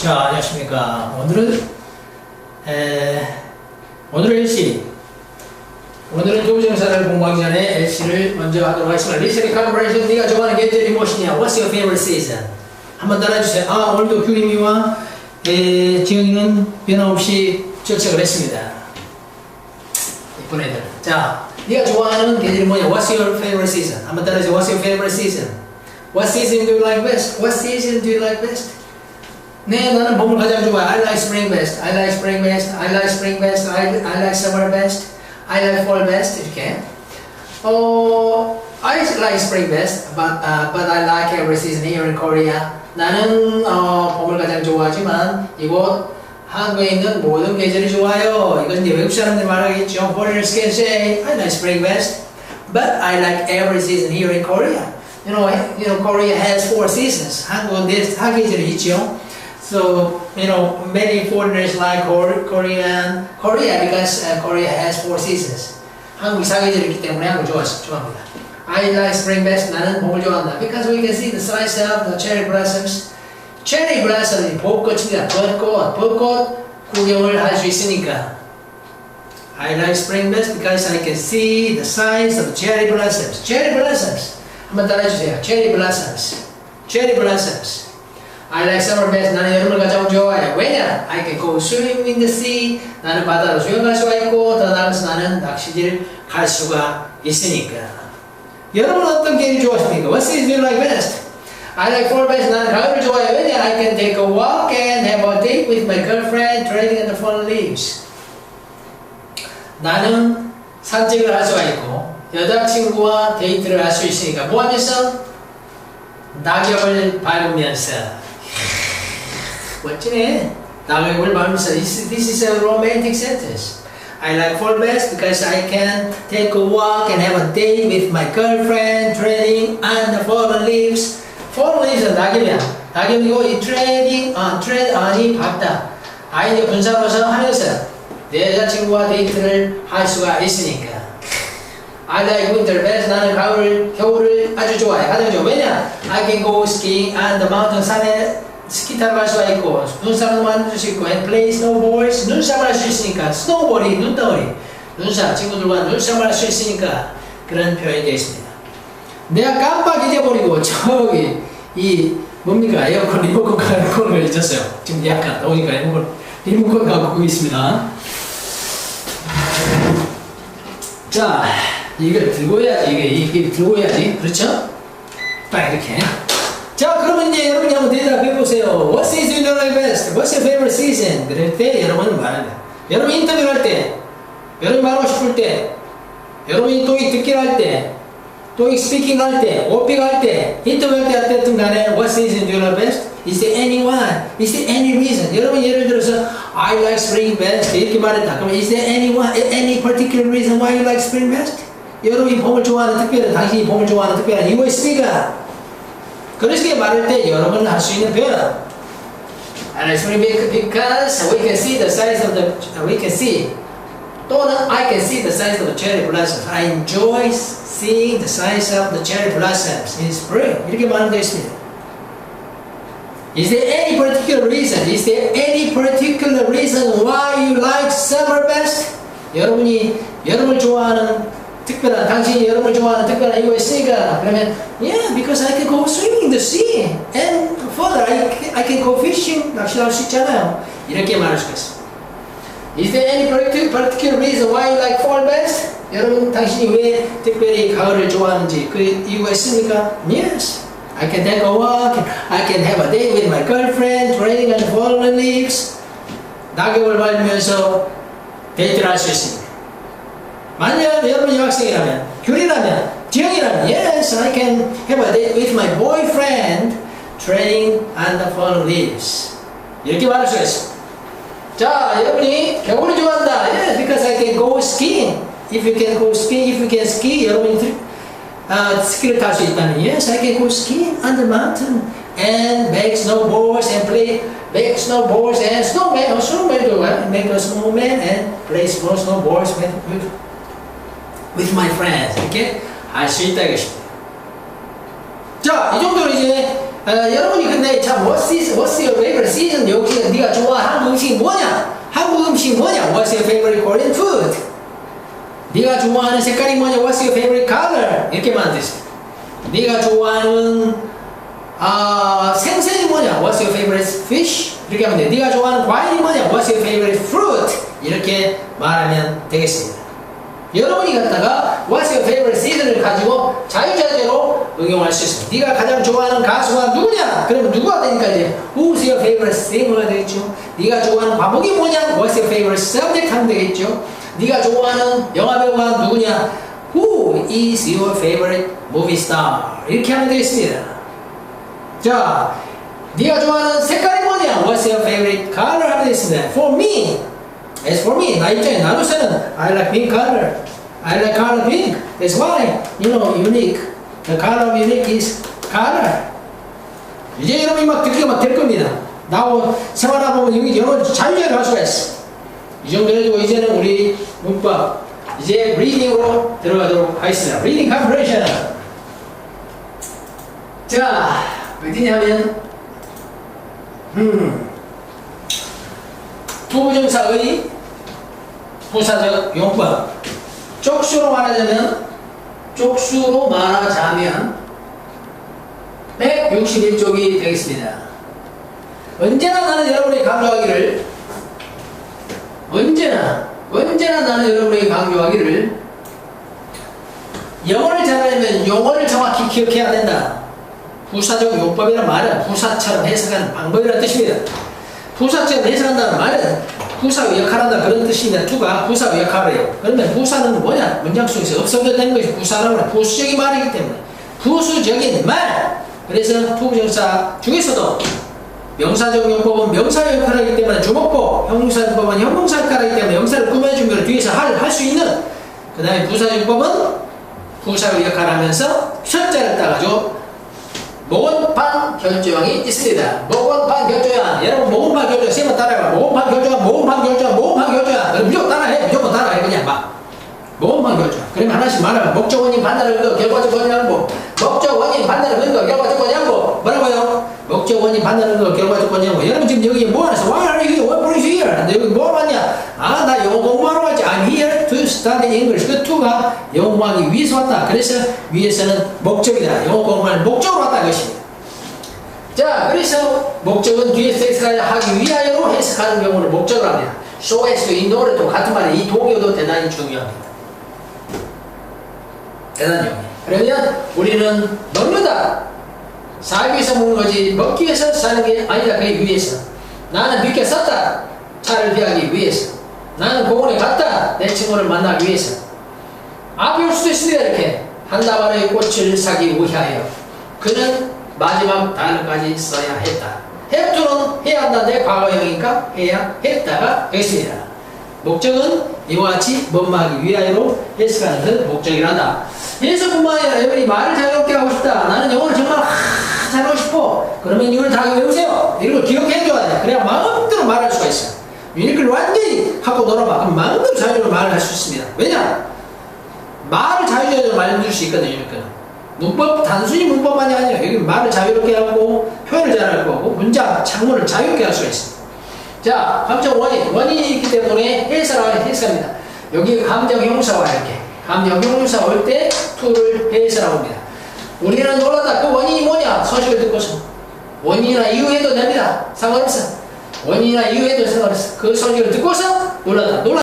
자, 안녕하십니까. 오늘은, 에, 오늘은 LC. 오늘은 조부정사를 공부하기 전에 LC를 먼저 하도록 하겠습니다. 리스닝 컨버레이션, 네가 좋아하는 계절이 무엇이냐? What's your favorite season? 한번 따라해주세요. 아, 오늘도 규림이와 에, 지영이는 변함없이 절책을 했습니다. 이쁜 애들. 자, 네가 좋아하는 계절이 뭐냐? What's your favorite season? 한번 따라해주세요. What's your favorite season? What season do you like best? What season do you like best? 네, 나는 봄을 가장 좋아해. I like spring best. I like spring best. I like spring best. I, I like summer best. I like fall best. 이렇게. 어, I like spring best, but uh, but I like every season here in Korea. 나는 어, 봄을 가장 좋아하지만 이곳 한국에 있는 모든 계절이 좋아요. 이건 이제 외국 사람들 말하겠죠. Foreigners can say I like spring best, but I like every season here in Korea. You know, you know, Korea has four seasons. 한국은 네 사계절이 있죠. So, you know, many foreigners like Kor- Korean, Korea because uh, Korea has four seasons. 한국이 사계절이 있기 때문에 한국 좋아, 좋아합니다. I like spring best. 나는 봄을 좋아한다. Because we can see the size of the cherry blossoms. cherry blossom이 벚꽃입니다. 벚꽃, 벚꽃 구경을 할 수 있으니까. I like spring best because I can see the size of cherry blossoms. cherry blossoms. 한번 따라해주세요. cherry blossoms. cherry blossoms. I like summer best. 나는 여름을 가장 좋아해. 왜냐? I can go swimming in the sea. 나는 바다로 수영할 수가 있고 더 나아가서 나는 낚시질 갈 수가 있으니까. 여러분 어떤 계절 좋아하십니까? What season you like best? I like fall best. 나는 가을을 좋아해. 왜냐? I can take a walk and have a date with my girlfriend trading in the fall leaves. 나는 산책을 할 수가 있고 여자친구와 데이트를 할 수 있으니까 뭐 하면서? 낙엽을 밟으면서 멋지네 낙엽을 밟으면서 this, is a romantic sentence I like fall best because I can take a walk and have a date with my girlfriend trading on the fallen leaves fallen leaves은 낙엽이야 낙엽이고 이 trading on trade on이 밟다 아이디어 분산해서 하면서 내 여자친구와 데이트를 할 수가 있으니까 I like winter best. 나는 가을, 겨울을 아주 좋아해. 가장 좋아. 왜냐? I can go skiing on the mountain. 산에 스키 타러 갈 수가 있고, 눈사람도 만들 수 있고, and play snowboards. 눈싸움을 할수 있으니까. 스노우볼이, 눈덩어리. 눈싸움, 친구들과 눈싸움을 할수 있으니까. 그런 표현이 되어 있습니다. 내가 깜빡 잊어버리고, 저기, 이, 뭡니까? 에어컨 리모컨 갖고 잊었어요. 지금 약간 오니까 리모컨, 리모컨 갖고 있습니다. 자, 이걸 들고 해야지. 이게, 이게 들고 해야지. 그렇죠? 딱 이렇게. 자, 그러면 이제 여러분이 한번 대답해 보세요. What season do you like best? What's your favorite season? 그럴 때 여러분은 말합니다. 여러분 인터뷰를 할 때, 여러분 말하고 싶을 때, 여러분이 또익 듣기를 할 때, 또익 스피킹 할 때, 오픽 할 때, 인터뷰 할 때, 할때든 간에 What season do you like best? Is there any one? Is there any reason? 여러분 예를 들어서 I like spring best 이렇게 말했다. 그러면 is there any one, any particular reason why you like spring best? 여러분이 봄을 좋아하는 특별한 당신이 봄을 좋아하는 특별한 이유가 있습니까? 그렇게 말할 때 여러분은 할 수 있는 표현. And it's really big because we can see the size of the we can see 또는 I can see the size of the cherry blossoms. I enjoy seeing the size of the cherry blossoms in spring. 이렇게 말하면 되겠습니다. Is there any particular reason? Is there any particular reason why you like summer best? 여러분이 여름을 좋아하는 특별한 당신이 여름을 좋아하는 특별한 이유가 있으니까 그러면 Yeah, because I can go swimming in the sea and further I can, I can go fishing 낚시할 수 있잖아요. 이렇게 말할 수가 있습니다. Is there any particular, particular reason why you like fall best? 여러분 당신이 왜 특별히 가을을 좋아하는지 그 이유가 있습니까? Yes. I can take a walk. I can have a date with my girlfriend, trading on fallen leaves. 낙엽을 밟으면서 데이트를 할 수 있습니다. 만약 여러분이 여학생이라면, 귤이라면, 지영이라면, yes, I can have a date with my boyfriend, trading on the fallen leaves. 이렇게 말할 수가 있습니다. 자, 여러분이 겨울을 좋아한다. Yes, because I can go skiing. If you can go skiing, if you can ski, 여러분이 아, 스키를 탈 수 있다면 yes, I can go skiing on the mountain and make snowboards and play make snowboards and snowman, or snowman do well, make a snowman and play small snowboards with, with, with my friends. 이렇게 할수 있다 이것입니다. 자, 이 정도로 이제 어, 여러분이 근데 참 what's, this, what's your favorite season? 여기 네가 좋아하는 한국 음식이 뭐냐? 한국 음식이 뭐냐? What's your favorite Korean food? 네가 좋아하는 색깔이 뭐냐? What's your favorite color? 이렇게만 뜻입니다. 네가 좋아하는 아, 생선이 뭐냐? What's your favorite fish? 이렇게 하면 돼. 네가 좋아하는 과일이 뭐냐? What's your favorite fruit? 이렇게 말하면 되겠습니다. 여러분이 갖다가 What's your favorite season을 가지고 자유자재로 응용할 수 있습니다. 네가 가장 좋아하는 가수가 누구냐? 그러면 누구가 되니까 이제 Who's your favorite singer가 되겠죠. 네가 좋아하는 과목이 뭐냐? What's your favorite subject 하면 되겠죠. 네가 좋아하는 영화 배우가 누구냐? Who is your favorite movie star? 이렇게 하면 되겠습니다. 자, 네가 좋아하는 색깔이 뭐냐? What's your favorite color? 하면 되겠습니다. For me, as for me, 나 입장에 나로서는 I like pink color. I like color pink. That's why, you know, unique. The color of unique is color. 이제 여러분이 막 듣기가 막될 겁니다. 나하고 생활하다 보면 여기 여러 자유자재 할 수가 있어. 이 정도 해주고 이제는 우리 문법 이제 리딩으로 들어가도록 하겠습니다. 리딩 컴프레션. 자, 어디냐면 음, 투부정사의 부사적 용법 쪽수로 말하자면 쪽수로 말하자면 161쪽이 되겠습니다. 언제나 나는 여러분이 강조하기를 언제나 언제나 나는 여러분에게 강조하기를 영어를 잘하려면 용어를 정확히 기억해야 된다. 부사적 용법이란 말은 부사처럼 해석하는 방법이라는 뜻입니다. 부사처럼 해석한다는 말은 부사 역할한다 그런 뜻입니다. 투가 부사 역할을 해요. 그러면 부사는 뭐냐? 문장 속에서 되는 것이 부사라고 해요. 부수적인 말이기 때문에 부수적인 말. 그래서 투부정사 중에서도 명사적 용법은 명사 역할을 하기 때문에 형용사 용법은 형용사 역할을 하기 때문에 명사를 꾸며준 걸 뒤에서 할 수 있는 그 다음에 부사용법은 부사의 역할을 하면서 첫자를 따가지고 모건판 결조형이 있습니다. 모건판 결조형. 여러분 모건판 결조형 세번 따라해봐. 모건판 결조형, 모건판 결조형, 모건판. 그럼 무조건 따라해. 무조건 따라해. 그냥 막. 모건판 결조형. 그러면 하나씩 말하면 목적 원인 반대를 거 결과적 원양보. 목적 원인 반대를 거 결과적 원양보. 뭐라고요? 목적 원인 반대를 거 결과적 원양보. 여러분 지금 여기 뭐 하면서 Why are you here? 여기 뭐 왔냐? 아, 나 영어 공부하러 왔지. I'm here to study English. 그 to가 영어 공부하기 위해서 왔다. 그래서 위에서는 목적이다. 영어 공부하는 목적으로 왔다. 것입니다. 자, 그래서 목적은 뒤에서 해석을 하기 위하여로 해석하는 경우를 목적으로 합니다. so as to in order 또 같은 말이 이 동요도 대단히 중요합니다. 대단히 중요해요. 그러면 우리는 먹는다. 살기 위해서 먹는 거지 먹기 위해서 사는 게 아니다. 그게 위해서. 나는 늦게 썼다. 차를 피하기 위해서. 나는 공원에 갔다. 내 친구를 만나기 위해서. 앞이 올 수도 있습니다. 이렇게. 한 다발의 꽃을 사기 위하여. 그는 마지막 단어까지 써야 했다. have 해야 한다는데 과거형이니까 해야 했다가 되겠습니다. 목적은 이와 같이 뭔마하기 위하여로 해석하는 것을 목적이란다. 해석뿐만 아니라 여러분이 말을 자유롭게 하고 싶다. 나는 영어를 정말 하, 잘하고 싶어. 그러면 이걸 다 외우세요. 이런 걸 기억해줘야 돼. 그래야 마음대로 말할 수가 있어. 유니클 완전 히 하고 놀아봐. 마음대로 자유롭게 말을 할 수 있습니다. 왜냐? 말을 자유자재로 말해줄 수 있거든요. 유니클은. 문법, 단순히 문법만이 아니라 여기 말을 자유롭게 하고 표현을 잘할 거고 문장, 창문을 자유롭게 할 수가 있습니다. 자, 감정 원인. 원인이 있기 때문에 해설하면 해석합니다. 여기 감정 형사와 이렇게. 감정 형사 올때 to를 해설하고 옵니다. 우리는 놀라다. 그 원인이 뭐냐? 서식을 듣고서. 원인이나 이유해도 됩니다. 상관없어. 원인이나 이유해도 상관없어. 그 서식을 듣고서 놀라다. 놀라